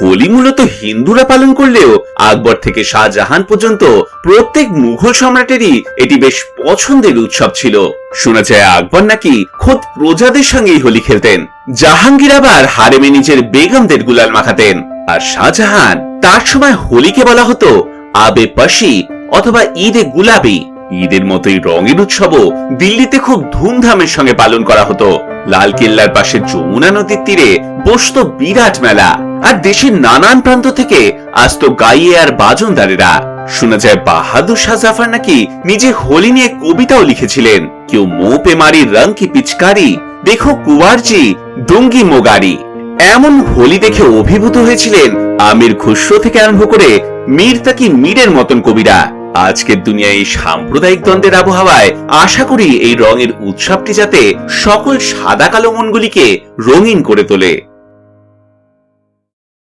হোলি মূলত হিন্দুরা পালন করলেও আকবর থেকে শাহজাহান পর্যন্ত প্রত্যেক মুঘল সম্রাটেরই এটি বেশ পছন্দের উৎসব ছিল। শোনা যায় আকবর নাকি খোদ প্রজাদের সঙ্গেই হোলি খেলতেন। জাহাঙ্গীর আবার হারেমে নিজের বেগমদের গুলাল মাখাতেন। আর শাহজাহান তার সময় হোলিকে বলা হতো আবে পাশি অথবা ঈদে গুলাবি। ঈদের মতোই রঙের উৎসবও দিল্লিতে খুব ধুমধামের সঙ্গে পালন করা হতো। লাল কেল্লার পাশে যমুনা নদীর তীরে বসত বিরাট মেলা। আর দেশের নানান প্রান্ত থেকে আসতো গাইয়ে আর বাজনদারেরা। শোনা যায় বাহাদুর শাহ জাফর নাকি নিজে হোলি নিয়ে কবিতাও লিখেছিলেন। কেউ মো পে মারি রং কি পিচকারি, দেখো কুয়ারজি, ডুঙ্গি মোগারি। এমন হোলি দেখে অভিভূত হয়েছিলেন আমির খুসরো থেকে আরম্ভ করে মীর তাকি মীরের মতন কবিরা। আজকের দুনিয়ায় এই সাম্প্রদায়িক দ্বন্দ্বের আবহাওয়ায় আশা করি এই রঙের উৎসবটি যাতে সকল সাদা কালো মনগুলিকে রঙিন করে তোলে।